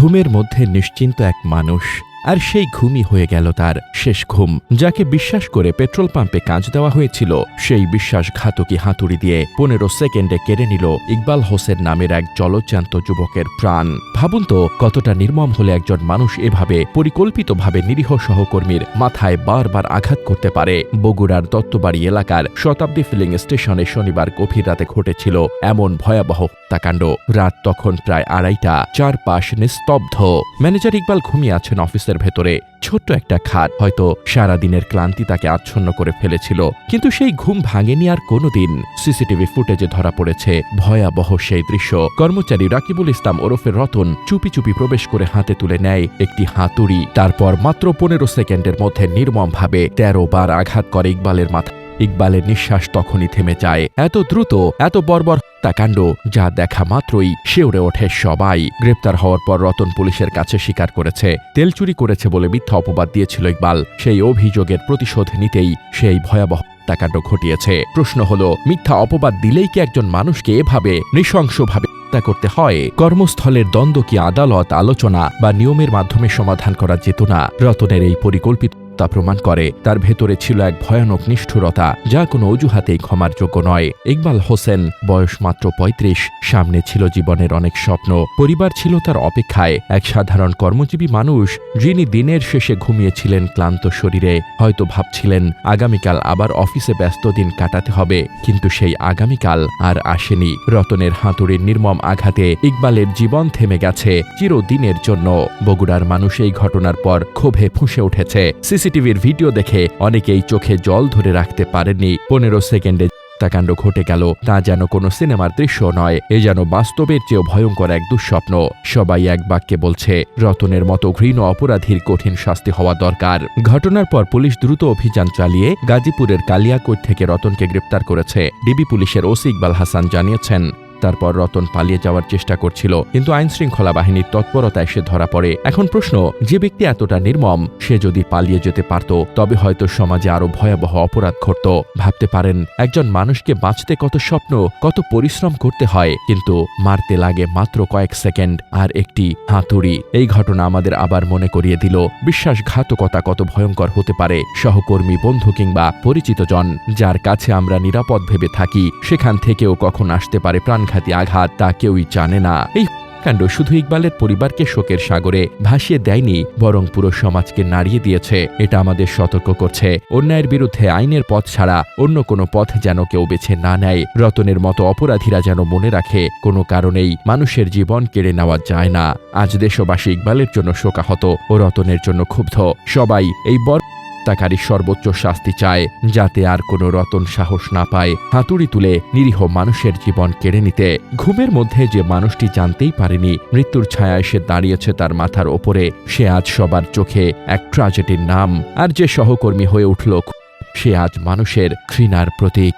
ঘুমের মধ্যে নিশ্চিন্ত এক মানুষ আর সেই ঘুমই হয়ে গেল তার শেষ ঘুম, যাকে বিশ্বাস করে পেট্রোল পাম্পে কাজ দেওয়া হয়েছিল। সেই বিশ্বাসঘাতকী হাতুড়ি দিয়ে পনেরো সেকেন্ডে কেড়ে নিল ইকবাল হোসেন নামের এক জলজ্যান্ত যুবকের প্রাণ। ভাবুন তো, কতটা নির্মম হলে একজন মানুষ এভাবে পরিকল্পিতভাবে নিরীহ সহকর্মীর মাথায় বারবার আঘাত করতে পারে। বগুড়ার দত্তবাড়ি এলাকার শতাব্দী ফিলিং স্টেশনে শনিবার গভীর রাতে ঘটেছিল এমন ভয়াবহ হত্যাকাণ্ড। রাত তখন প্রায় আড়াইটা, চারপাশ নিস্তব্ধ। ম্যানেজার ইকবাল ঘুমিয়ে আছেন অফিসের ভেতরে ছোট্ট একটা খাট হয়তো সারাদিনের ক্লান্তি তাকে আচ্ছন্ন করে ফেলেছিল। কিন্তু সেই ঘুম ভাঙেনি আর কোনোদিন। সিসিটিভি ফুটেজে ধরা পড়েছে ভয়াবহ সেই দৃশ্য। কর্মচারী রাকিবুল ইসলাম ওরফের রতন চুপি চুপি প্রবেশ করে হাতে তুলে নেয় একটি হাতুড়ি। তারপর মাত্র পনেরো সেকেন্ডের মধ্যে নির্মমভাবে তেরো বার আঘাত করে ইকবালের মাথা ইকবালের নিঃশ্বাস তখনই থেমে যায়। এত দ্রুত, এত বর্বর হত্যাকাণ্ড, যা দেখা মাত্রই শিউরে ওঠে সবাই। গ্রেপ্তার হওয়ার পর রতন পুলিশের কাছে স্বীকার করেছে। তেল চুরি করেছে বলে মিথ্যা অপবাদ দিয়েছিল ইকবাল। সেই অভিযোগের প্রতিশোধ নিতেই সেই ভয়াবহ হত্যাকাণ্ড ঘটিয়েছে। প্রশ্ন হল, মিথ্যা অপবাদ দিলেই কি একজন মানুষকে এভাবে নৃশংসভাবে হত্যা করতে হয়? কর্মস্থলের দ্বন্দ্ব কি আদালত, আলোচনা বা নিয়মের মাধ্যমে সমাধান করা যেত না? রতনের এই পরিকল্পিত তা প্রমাণ করে। তার ভেতরে ছিল এক ভয়ানক নিষ্ঠুরতা, যা কোনো অজুহাতেই ক্ষমার যোগ্য নয়। ইকবাল হোসেন, বয়স মাত্র ৩৫ সামনে ছিল জীবনের অনেক স্বপ্ন। পরিবার ছিল তার অপেক্ষায়। এক সাধারণ কর্মজীবী মানুষ, যিনি দিনের শেষে ঘুমিয়েছিলেন ক্লান্ত শরীরে। হয়তো ভাবছিলেন, আগামীকাল আবার অফিসে ব্যস্ত দিন কাটাতে হবে। কিন্তু সেই আগামীকাল আর আসেনি। রতনের হাতুড়ির নির্মম আঘাতে ইকবালের জীবন থেমে গেছে, চিরদিনের জন্য। বগুড়ার মানুষ এই ঘটনার পর ক্ষোভে ফুঁসে উঠেছে। সিসিটিভির ভিডিও দেখে অনেকেই চোখে জল ধরে রাখতে পারেননি। পনেরো সেকেন্ডে হত্যাকাণ্ড ঘটে গেল। তা যেন কোনো সিনেমার দৃশ্য নয়, এ যেন বাস্তবের চেয়েও ভয়ঙ্কর এক দুঃস্বপ্ন। সবাই এক বাক্যে বলছে, রতনের মতো ঘৃণ অপরাধীর কঠিন শাস্তি হওয়া দরকার। ঘটনার পর পুলিশ দ্রুত অভিযান চালিয়ে গাজীপুরের কালিয়াকোট থেকে রতনকে গ্রেপ্তার করেছে। ডিবি পুলিশের ওসি ইকবাল হাসান জানিয়েছেন তারপর রতন পালিয়ে যাওয়ার চেষ্টা করছিল, কিন্তু আইন শৃঙ্খলা বাহিনীর তৎপরতায় সে ধরা পড়ে। এখন প্রশ্ন, যে ব্যক্তি এতটা নির্মম, সে যদি পালিয়ে যেতে পারত, তবে হয়তো সমাজে আরও ভয়াবহ অপরাধ ঘটত। ভাবতে পারেন, একজন মানুষকে বাঁচতে কত স্বপ্ন, কত পরিশ্রম করতে হয়, কিন্তু মারতে লাগে মাত্র কয়েক সেকেন্ড আর একটি হাতুড়ি। এই ঘটনা আমাদের আবার মনে করিয়ে দিল। বিশ্বাসঘাতকতা কত ভয়ঙ্কর হতে পারে, সহকর্মী, বন্ধু কিংবা পরিচিত জন যার কাছে আমরা নিরাপদ ভেবে থাকি, সেখান থেকেও কখন আসতে পারে প্রাণ প্রাণঘাতী আঘাত তা কেউই জানে না এই কাণ্ড শুধু ইকবালের পরিবারকে শোকের সাগরে ভাসিয়ে দেয়নি, বরং পুরো সমাজকে নাড়িয়ে দিয়েছে। এটা আমাদের সতর্ক করছে। অন্যায়ের বিরুদ্ধে আইনের পথ ছাড়া অন্য কোনো পথ যেন কেউ বেছে না নেয়। রতনের মতো অপরাধীরা যেন মনে রাখে, কোনো কারণেই মানুষের জীবন কেড়ে নেওয়া যায় না। আজ দেশবাসী ইকবালের জন্য শোকাহত ও রতনের জন্য ক্ষুব্ধ। সবাই এই বর হত্যাকারী সর্বোচ্চ শাস্তি চায়, যাতে আর কোনো রতন সাহস না পায় হাতুড়ি তুলে নিরীহ মানুষের জীবন কেড়ে নিতে। ঘুমের মধ্যে যে মানুষটি জানতেই পারেনি মৃত্যুর ছায়া এসে দাঁড়িয়েছে তার মাথার ওপরে, সে আজ সবার চোখে এক ট্রাজেডির নাম। আর যে সহকর্মী হয়ে উঠল, সে আজ মানুষের ঘৃণার প্রতীক।